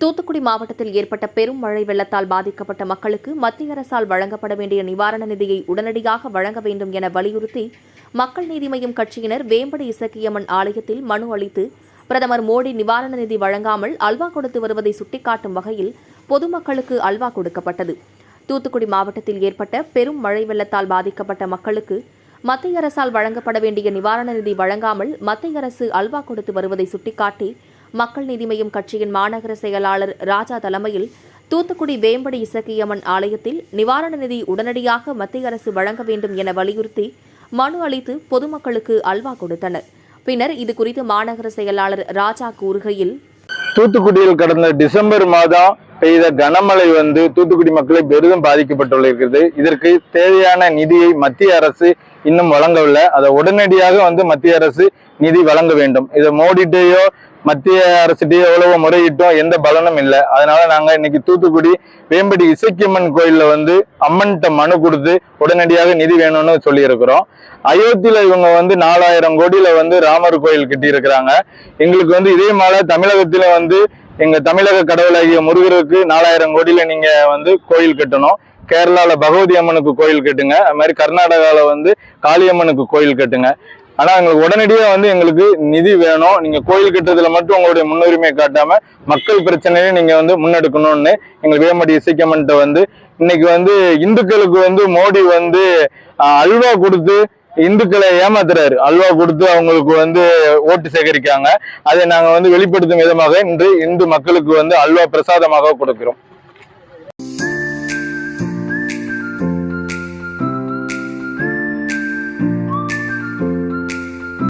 தூத்துக்குடி மாவட்டத்தில் ஏற்பட்ட பெரும் மழை வெள்ளத்தால் பாதிக்கப்பட்ட மக்களுக்கு மத்திய அரசால் வழங்கப்பட வேண்டிய நிவாரண நிதியை உடனடியாக வழங்க வேண்டும் என வலியுறுத்தி மக்கள் நீதி மய்யம் கட்சியினர் வேம்படி இசக்கியம்மன் ஆலயத்தில் மனு அளித்து பிரதமர் மோடி நிவாரண நிதி வழங்காமல் அல்வா கொடுத்து வருவதை சுட்டிக்காட்டும் வகையில் பொதுமக்களுக்கு அல்வா கொடுக்கப்பட்டது. தூத்துக்குடி மாவட்டத்தில் ஏற்பட்ட பெரும் மழை வெள்ளத்தால் பாதிக்கப்பட்ட மக்களுக்கு மத்திய அரசால் வழங்கப்பட வேண்டிய நிவாரண நிதி வழங்காமல் மத்திய அரசு அல்வா கொடுத்து வருவதை சுட்டிக்காட்டி மக்கள் நீதி மய்யம் கட்சியின் மாநகர செயலாளர் ராஜா தலைமையில் தூத்துக்குடி வேம்படி இசக்கியம்மன் ஆலயத்தில் நிவாரண நிதி உடனடியாக மத்திய அரசு வழங்க வேண்டும் என வலியுறுத்தி மனு அளித்து பொதுமக்களுக்கு அல்வா கொடுத்தனர். பின்னர் இதுகுறித்து மாநகர செயலாளர் ராஜா கூறுகையில் தூத்துக்குடியில் கடந்த டிசம்பர் மாதம் பெய்த கனமழை வந்து தூத்துக்குடி மக்களை பெரிதும் பாதிக்கப்பட்டுள்ளிருக்கிறது இதற்கு தேவையான நிதியை மத்திய அரசு இன்னும் வழங்கவில்லை. அதை உடனடியாக வந்து மத்திய அரசு நிதி வழங்க வேண்டும். இதை மோடிட்டேயோ மத்திய அரசுகிட்டயோ எவ்வளவு முறையிட்டோம் எந்த பலனும் இல்லை. அதனால நாங்க இன்னைக்கு தூத்துக்குடி வேம்படி இசைக்கியம்மன் கோயில்ல வந்து அம்மன்கிட்ட மனு கொடுத்து உடனடியாக நிதி வேணும்னு சொல்லியிருக்கிறோம். அயோத்தியில இவங்க வந்து நாலாயிரம் கோடியில வந்து ராமர் கோயில் கட்டி இருக்கிறாங்க எங்களுக்கு வந்து இதே மாதிரி தமிழகத்துல வந்து எங்க தமிழக கடவுளாகிய முருகருக்கு நாலாயிரம் கோடியில நீங்க வந்து கோயில் கட்டணும். கேரளால பகவதி அம்மனுக்கு கோயில் கட்டுங்க. அது மாதிரி கர்நாடகால வந்து காளியம்மனுக்கு கோயில் கட்டுங்க. ஆனா எங்களுக்கு உடனடியாக வந்து எங்களுக்கு நிதி வேணும். நீங்க கோயில் கட்டுறதுல மட்டும் உங்களுடைய முன்னுரிமை காட்டாம மக்கள் பிரச்சனையை நீங்க வந்து முன்னெடுக்கணும்னு எங்கள் வேமடி இசைக்கமன்ட்ட வந்து இன்னைக்கு வந்து இந்துக்களுக்கு வந்து மோடி வந்து அல்வா கொடுத்து இந்துக்களை ஏமாத்துறாரு. அல்வா கொடுத்து அவங்களுக்கு வந்து ஓட்டு சேகரிக்காங்க. அதை நாங்க வந்து வெளிப்படுத்தும் விதமாக இன்று இந்து மக்களுக்கு வந்து அல்வா பிரசாதமாக கொடுக்கிறோம்.